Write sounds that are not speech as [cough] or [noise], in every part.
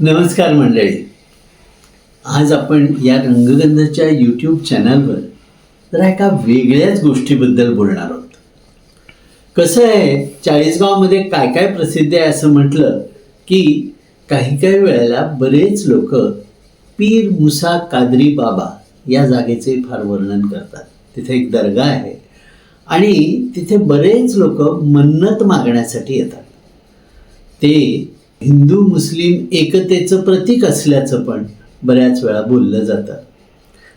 नमस्कार मंडळी. आज आपण या रंगगंधाच्या यूट्यूब चॅनलवर जरा एका वेगळ्याच गोष्टीबद्दल बोलणार आहोत. कसं आहे चाळीसगावमध्ये काय काय प्रसिद्ध आहे असं म्हटलं की काही काही वेळेला बरेच लोक पीर मुसा कादरी बाबा या जागेचे फार वर्णन करतात. तिथे एक दर्गा आहे आणि तिथे बरेच लोक मन्नत मागण्यासाठी येतात. ते हिंदू मुस्लिम एकतेचं प्रतीक असल्याचं पण बऱ्याच वेळा बोललं जातं.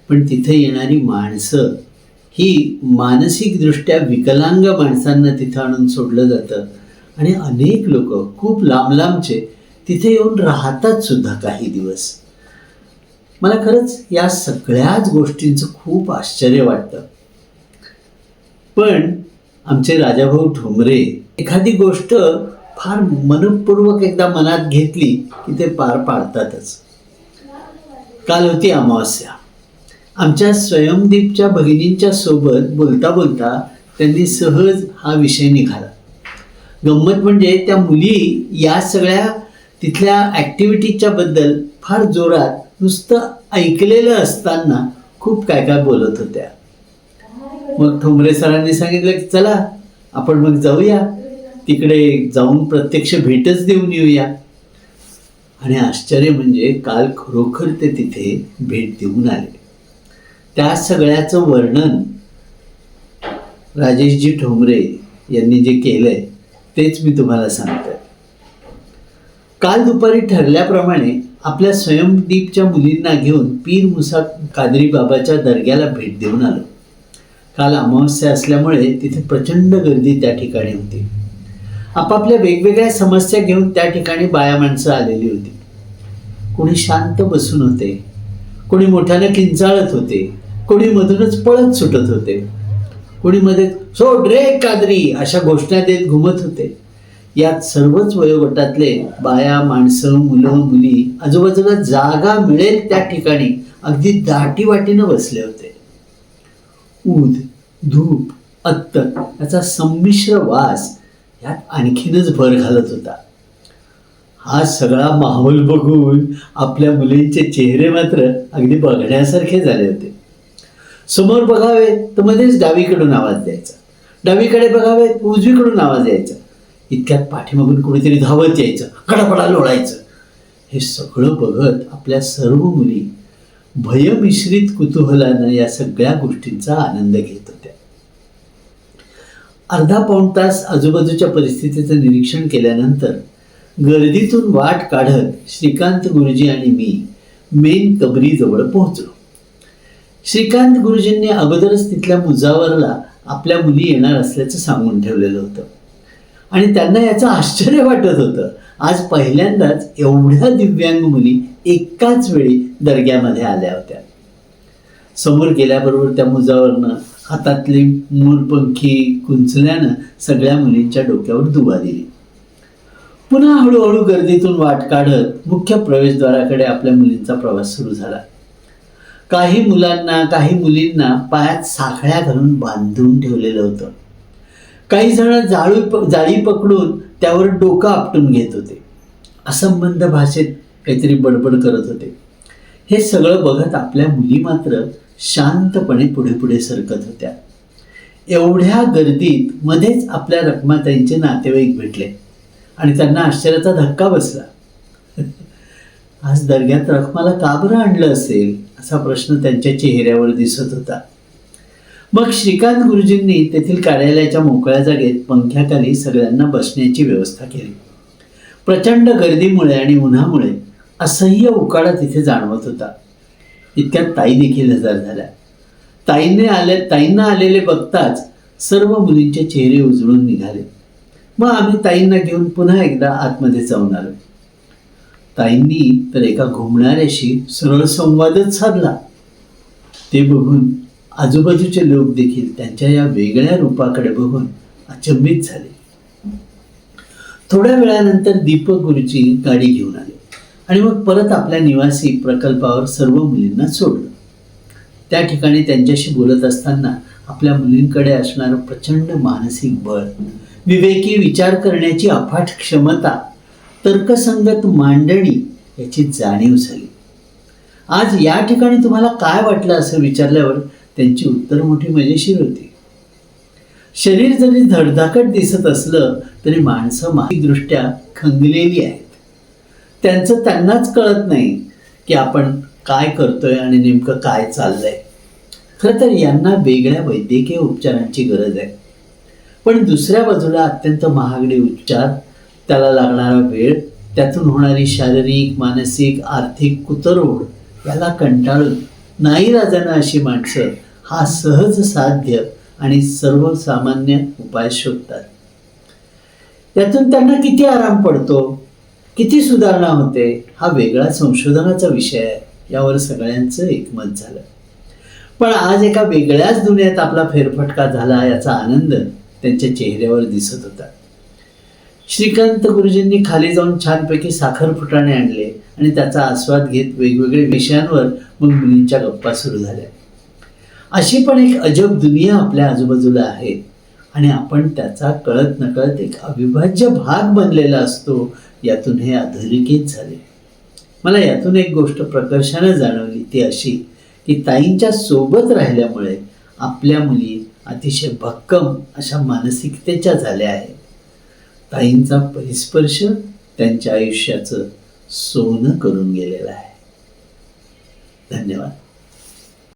पण तिथे येणारी माणसं ही मानसिकदृष्ट्या विकलांग माणसांना तिथं आणून सोडलं जातं. आणि अनेक लोक खूप लांब लांबचे तिथे येऊन राहतात सुद्धा काही दिवस. मला खरंच या सगळ्याच गोष्टींचं खूप आश्चर्य वाटतं. पण आमचे राजाभाऊ ठोंबरे एखादी गोष्ट फार मनपूर्वक एकदा मनात घेतली की ते पार पाडतातच. काल होती अमावस्या. आमच्या स्वयंदीपच्या भगिनींच्या सोबत बोलता बोलता त्यांनी सहज हा विषय निघाला. गंमत म्हणजे त्या मुली या सगळ्या तिथल्या ॲक्टिव्हिटीच्या बद्दल फार जोरात नुसतं ऐकलेलं असताना खूप काय काय बोलत होत्या. मग ठोंबरे सरांनी सांगितलं की चला आपण मग जाऊया. तिकडे जाऊन प्रत्यक्ष भेटच देऊन येऊया. आणि आश्चर्य म्हणजे काल खरोखर ते तिथे भेट देऊन आले. त्या सगळ्याचं वर्णन राजेशजी ठोंबरे यांनी जे केलंय तेच मी तुम्हाला सांगतोय. काल दुपारी ठरल्याप्रमाणे आपल्या स्वयंदीपच्या मुलींना घेऊन पीर मुसा कादरी बाबाच्या दर्ग्याला भेट देऊन आलो. काल अमावस्या असल्यामुळे तिथे प्रचंड गर्दी त्या ठिकाणी होती. आपापल्या वेगवेगळ्या समस्या घेऊन त्या ठिकाणी बाया माणसं आलेली होती. कोणी शांत बसून होते कोणी मोठ्यानं किंचाळत होते कोणी मधूनच पळत सुटत होते कोणी मध्ये सोड रे कादरी अशा घोषणा देत घुमत होते. यात सर्वच वयोगटातले बाया माणसं मुलं मुली आजूबाजूला जागा मिळेल त्या ठिकाणी अगदी दाटीवाटीनं बसले होते. ऊद धूप अत्तर याचा संमिश्र वास यात आणखीनच भर घालत होता. हा सगळा माहोल बघून आपल्या मुलींचे चेहरे मात्र अगदी बघण्यासारखे झाले होते. समोर बघावे तर मध्येच डावीकडून आवाज द्यायचा. डावीकडे बघावे उजवीकडून आवाज यायचा इतक्यात पाठीमागून कुणीतरी धावत यायचं. कडापडा लोळायचं. हे सगळं बघत आपल्या सर्व मुली भयमिश्रित कुतूहलानं या सगळ्या गोष्टींचा आनंद घेत अर्धा पाऊण तास आजूबाजूच्या परिस्थितीचं निरीक्षण केल्यानंतर गर्दीतून वाट काढत श्रीकांत गुरुजी आणि मी मेन कबरीजवळ पोहोचलो. श्रीकांत गुरुजींनी अगोदरच तिथल्या मुजावरला आपल्या मुली येणार असल्याचं सांगून ठेवलेलं होतं. आणि त्यांना याचं आश्चर्य वाटत होतं. आज पहिल्यांदाच एवढ्या दिव्यांग मुली एकाच वेळी दर्ग्यामध्ये आल्या होत्या. समोर गेल्याबरोबर त्या मुजावरनं हातातली मोरपंखी कुंचल्यानं सगळ्या मुलींच्या डोक्यावर दुवा दिली. पुन्हा हळूहळू गर्दीतून वाट काढत मुख्य प्रवेशद्वाराकडे आपल्या मुलींचा प्रवास सुरू झाला. काही मुलांना काही मुलींना पायात साखळ्या घालून बांधून ठेवलेलं होतं. काही जण जाळू जाळी पकडून त्यावर डोकं आपटून घेत होते. असंबंध भाषेत काहीतरी बडबड करत होते. हे सगळं बघत आपल्या मुली मात्र शांतपणे पुढे पुढे सरकत होत्या. एवढ्या गर्दीत मध्येच आपल्या रखमाताईंचे नातेवाईक भेटले आणि त्यांना आश्चर्याचा धक्का बसला. [laughs] आज दर्ग्यात रखमाला का बरं आणलं असेल असा प्रश्न त्यांच्या चेहऱ्यावर दिसत होता. मग श्रीकांत गुरुजींनी तेथील कार्यालयाच्या मोकळ्या जागेत पंख्याखाली सगळ्यांना बसण्याची व्यवस्था केली. प्रचंड गर्दीमुळे आणि उन्हामुळे असह्य उकाडा तिथे जाणवत होता. इतक्यात ताई देखील हजर झाल्या. ताईने आले ताईंना आलेले बघताच सर्व मुलींचे चेहरे उजळून निघाले. मग आम्ही ताईंना घेऊन पुन्हा एकदा आतमध्ये जाऊन आलो. ताईंनी तर एका घुमणाऱ्याशी सरळ संवादच साधला. ते बघून आजूबाजूचे लोक देखील त्यांच्या या वेगळ्या रूपाकडे बघून अचंबित झाले. थोड्या वेळानंतर दीपक गुरुची गाडी घेऊन आले. आणि मग परत आपल्या निवासी प्रकल्पावर सर्व मुलींना सोडलं. त्या ठिकाणी त्यांच्याशी बोलत असताना आपल्या मुलींकडे असणारं प्रचंड मानसिक बळ विवेकी विचार करण्याची अफाट क्षमता तर्कसंगत मांडणी याची जाणीव झाली. आज या ठिकाणी तुम्हाला काय वाटलं असं विचारल्यावर त्यांची उत्तर मोठी मजेशीर होती. शरीर जरी धडधाकट दिसत असलं तरी माणसं मानसिकदृष्ट्या खंगलेली आहेत. त्यांचं त्यांनाच कळत नाही की आपण काय करतोय आणि नेमकं काय चाललंय. खरं तर यांना वेगळ्या वैद्यकीय उपचारांची गरज आहे. पण दुसऱ्या बाजूला अत्यंत महागडे उपचार त्याला लागणारा वेळ त्यातून होणारी शारीरिक मानसिक आर्थिक कुतरोड याला कंटाळून नाही राजाना अशी माणसं हा सहज साध्य आणि सर्वसामान्य उपाय शोधतात. त्यातून त्यांना किती आराम पडतो? किती सुधारणा होते हा वेगळा संशोधनाचा विषय आहे. यावर सगळ्यांचं एकमत झालं. पण आज एका वेगळ्याच दुनियेत आपला फेरफटका झाला याचा आनंद त्यांच्या चेहऱ्यावर दिसत होता. श्रीकांत गुरुजींनी खाली जाऊन छानपैकी साखर फुटाणे आणले आणि त्याचा आस्वाद घेत वेगवेगळ्या विषयांवर मग मुलींच्या गप्पा सुरू झाल्या. अशी पण एक अजब दुनिया आपल्या आजूबाजूला आहे आणि आपण त्याचा कळत नकळत एक अविभाज्य भाग बनलेला असतो यातून हे अधोरेखित झाले. मला यातून एक गोष्ट प्रकर्षाने जाणवली ती अशी की ताईंच्या सोबत राहिल्यामुळे आपल्या मुली अतिशय भक्कम अशा मानसिकतेच्या झाल्या आहेत. ताईंचा परिस्पर्श त्यांच्या आयुष्याचं सोनं करून गेलेलं आहे. धन्यवाद.